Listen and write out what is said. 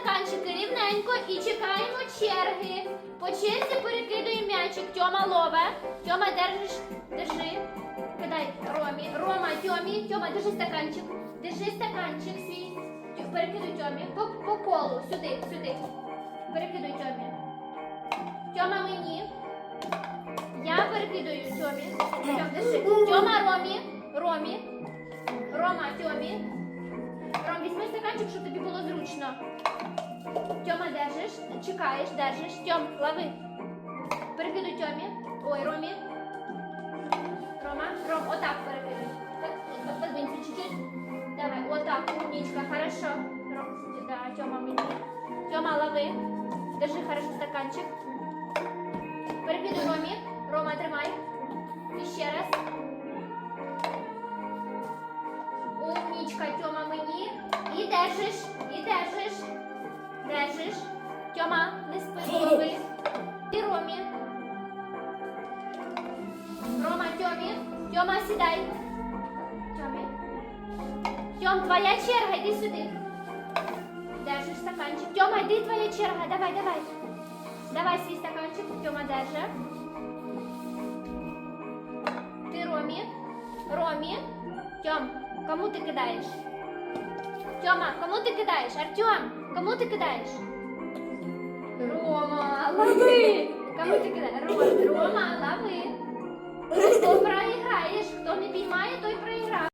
стаканчики рівненько і чекаємо черги. По черзі перекидуємо м'ячик. Тьома лове. Тьома держиш, держи. Кидай Ромі. Рома, Тьомі. Тьома, держи стаканчик. Держи стаканчик свій. Перекидуй Тьомі. По, по колу. Сюди, сюди. Перекидуй Тьомі. Тьома мені. Я перекидаю Тьомі. Тьом, держи. Тьома Ромі. Ромі. Рома, Тьомі. Ром, візьми стаканчик, щоб тобі було зручно. Держиш, чекаєш, держиш. Тьом, лови. Перекидуй Тьомі. Ой, Ромі. Рома, Ром, отак перекидуй. Так, подвинься чуть-чуть. Давай, отак, умничка, хорошо. Ром, да, Тьома мені. Тьома, лови. Держи хорошо стаканчик. Перекидуй Ромі. Рома, тримай. І ще раз. Умнічка, Тьома мені. І держиш. Тьома, не спи, лови. І Ромі. Рома, Тьомі. Тьома, сідай. Тьомі. Тьом, твоя черга, йди сюди. Держиш стаканчик. Тьома, йди твоя черга. Давай, давай. Давай свій стаканчик. Тьома держи. Ти Ромі. Ромі. Тьом, кому ти кидаєш? Тьома, кому ти кидаєш? Артем, кому ти кидаєш? Рома, лови! Кому ти кидаєш? Рома, лови. Хто проіграєш? Хто не піймає, той проіграв.